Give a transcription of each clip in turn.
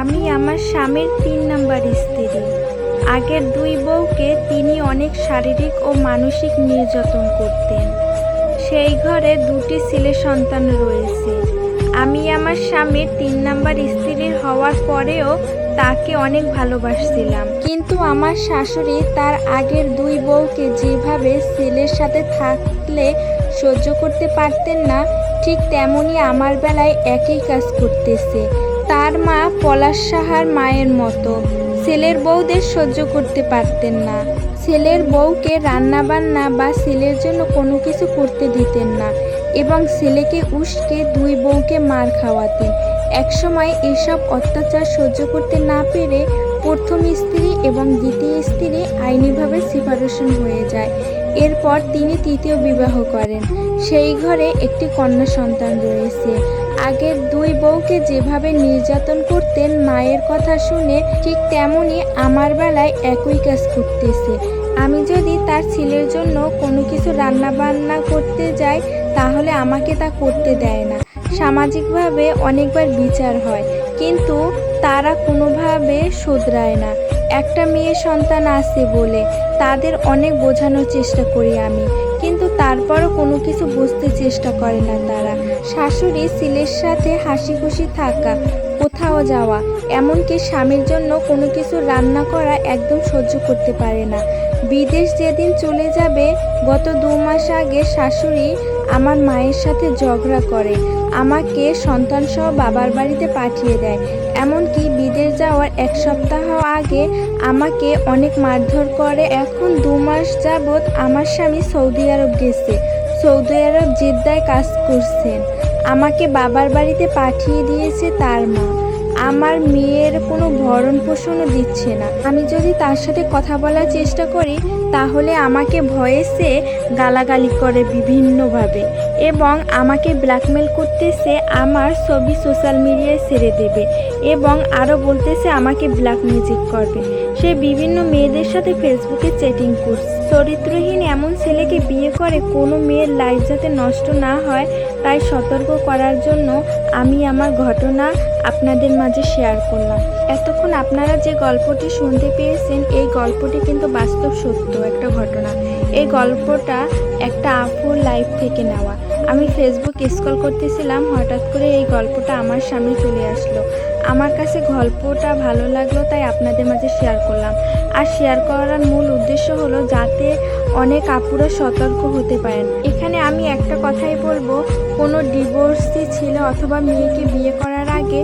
আমি আমার স্বামীর তিন নাম্বার স্ত্রী। আগের দুই বউকে তিনি অনেক শারীরিক ও মানসিক নির্যাতন করতেন। সেই ঘরে দুটি ছেলে সন্তান রয়েছে। আমি আমার স্বামীর তিন নাম্বার স্ত্রীর হওয়ার পরেও তাকে অনেক ভালোবাসছিলাম। কিন্তু আমার শাশুড়ি তার আগের দুই বউকে যেভাবে ছেলের সাথে থাকলে সহ্য করতে পারতেন না, ঠিক তেমনই আমার বেলায় একই কাজ করতেছে। তার মা পলাশ সাহার মায়ের মতো। ছেলের বউদের সহ্য করতে পারতেন না। ছেলের বউকে রান্না বান্না বা ছেলের জন্য কোনো কিছু করতে দিতেন না এবং ছেলেকে উস্কে দুই বউকে মার খাওয়াতেন। একসময় এসব অত্যাচার সহ্য করতে না পেরে প্রথম স্ত্রী এবং দ্বিতীয় স্ত্রী আইনিভাবে সেপারেশন হয়ে যায়। এরপর তিনি তৃতীয় বিবাহ করেন। সেই ঘরে একটি কন্যা সন্তান রয়েছে। আগের দুই বউকে যেভাবে নির্যাতন করতেন, মায়ের কথা শুনে ঠিক তেমনই আমার বেলায় একই কাজ করতেছে। আমি যদি তার ছেলের জন্য কোনো কিছু রান্না বান্না করতে যাই, তাহলে আমাকে তা করতে দেয় না। সামাজিকভাবে অনেকবার বিচার হয়, কিন্তু তারা কোনোভাবে শোধরায় না। একটা মেয়ে সন্তান আছে বলে তাদের অনেক বোঝানোর চেষ্টা করি আমি। কিন্তু তারপরও কোনো কিছু বুঝতে চেষ্টা করে না তারা। শাশুড়ি ছেলের সাথে হাসি খুশি থাকা, কোথাও যাওয়া, এমনকি স্বামীর জন্য কোনো কিছু রান্না করা একদম সহ্য করতে পারে না। বিদেশ যেদিন চলে যাবে, গত দু মাস আগে শাশুড়ি আমার মায়ের সাথে ঝগড়া করে, আমাকে সন্তানসহ বাবার বাড়িতে পাঠিয়ে দেয়। এমনকি যাওয়ার এক সপ্তাহ আগে আমাকে অনেক মারধর করে। এখন দু মাস যাবৎ আমার স্বামী সৌদি আরব গেছে। সৌদি আরব জেদ্দায় কাজ করছেন। আমাকে বাবার বাড়িতে পাঠিয়ে দিয়েছে তার মা। আমার মেয়ের কোনো ভরণ পোষণও দিচ্ছে না। আমি যদি তার সাথে কথা বলার চেষ্টা করি, তাহলে আমাকে ভয়েসে গালাগালি করে বিভিন্নভাবে। এবং আমাকে ব্ল্যাকমেল করতেছে আমার ছবি সোশ্যাল মিডিয়ায় ছেড়ে দেবে এবং আরও বলতেছে আমাকে ব্ল্যাক মিউজিক করবে। সে বিভিন্ন মেয়েদের সাথে ফেসবুকে চ্যাটিং করছে। চরিত্রহীন এমন ছেলেকে বিয়ে করে কোনো মেয়ের লাইফ যাতে নষ্ট না হয়, তাই সতর্ক করার জন্য আমি আমার ঘটনা আপনাদের মাঝে শেয়ার করলাম। এতক্ষণ আপনারা যে গল্পটি শুনতে পেয়েছেন, এই গল্পটি কিন্তু বাস্তব সত্য একটা ঘটনা। এই গল্পটা একটা আপুর লাইফ থেকে নেওয়া। আমি ফেসবুক স্ক্রল করতেছিলাম, হঠাৎ করে এই গল্পটা আমার সামনে চলে আসলো। আমার কাছে গল্পটা ভালো লাগল, তাই আপনাদের মাঝে শেয়ার করলাম। আর শেয়ার করার মূল উদ্দেশ্য হলো যাতে অনেক আপুরা সতর্ক হতে পারেন। এখানে আমি একটা কথাই বলব, কোনো ডিভোর্সি ছেলে অথবা মেয়েকে বিয়ে করার আগে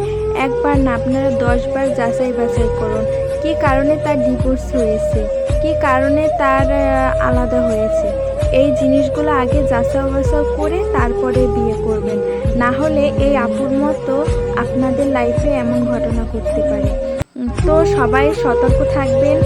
একবার না, আপনারা দশবার যাচাই বাছাই করুন। কী কারণে তার ডিভোর্স হয়েছে? কী কারণে তার আলাদা হয়েছে? এই জিনিসগুলো আগে যাচাই বাছাই করে তারপরে বিয়ে করবেন। না হলে এই আপুর মতো আপনাদের লাইফে এমন ঘটনা ঘটতে পারে। তো সবাই সতর্ক থাকবেন।